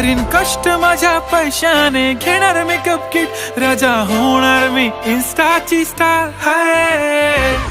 करीन कष्ट माझ्या पैशाने. घेणार मेकअप किट राजा होणार मी इन्स्टाची स्टार हाय.